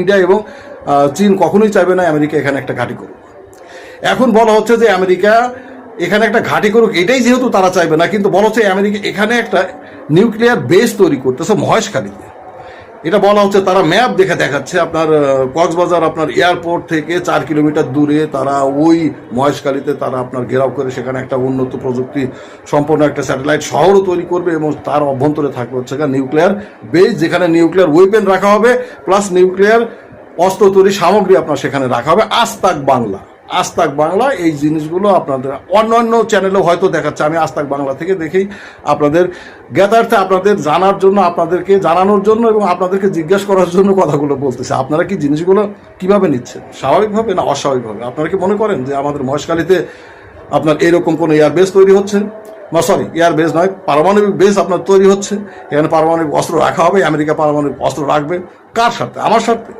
India এবং চীন কখনোই চাইবে না আমেরিকা এখানে একটা ঘাঁটি করুক। এখন বলা হচ্ছে যে আমেরিকা এখানে একটা ঘাঁটি করুক, এটাই যেহেতু তারা চাইবে না, কিন্তু বলা হচ্ছে আমেরিকা এখানে একটা নিউক্লিয়ার বেস তৈরি করতেছে মহেশখালীতে। এটা বলা হচ্ছে তারা ম্যাপ দেখে দেখাচ্ছে। আপনার কক্সবাজার আপনার এয়ারপোর্ট থেকে চার কিলোমিটার দূরে তারা ওই মহেশখালীতে তারা আপনার ঘেরাও করে সেখানে একটা উন্নত প্রযুক্তি সম্পন্ন একটা স্যাটেলাইট শহরও তৈরি করবে এবং তার অভ্যন্তরে থাকবে হচ্ছে নিউক্লিয়ার বেস, যেখানে নিউক্লিয়ার ওয়েপেন রাখা হবে প্লাস নিউক্লিয়ার অস্ত্র তৈরি সামগ্রী আপনার সেখানে রাখা হবে। আস্তাক বাংলা। আস্তাক বাংলা, এই জিনিসগুলো আপনাদের অন্যান্য চ্যানেলেও হয়তো দেখাচ্ছে। আমি আস্তাক বাংলা থেকে দেখেই আপনাদের জ্ঞাতার্থে আপনাদের জানার জন্য, আপনাদেরকে জানানোর জন্য এবং আপনাদেরকে জিজ্ঞাসা করার জন্য কথাগুলো বলতেছে। আপনারা কি জিনিসগুলো কীভাবে নিচ্ছেন? স্বাভাবিকভাবে না অস্বাভাবিকভাবে? আপনারা কি মনে করেন যে আমাদের মহেশখালীতে আপনার এরকম কোনো এয়ার বেস তৈরি হচ্ছে? বা সরি এয়ার বেস নয়, পারমাণবিক বেস আপনার তৈরি হচ্ছে। এখানে পারমাণবিক অস্ত্র রাখা হবে, আমেরিকা পারমাণবিক অস্ত্র রাখবে। কার স্বার্থে? আমার স্বার্থে?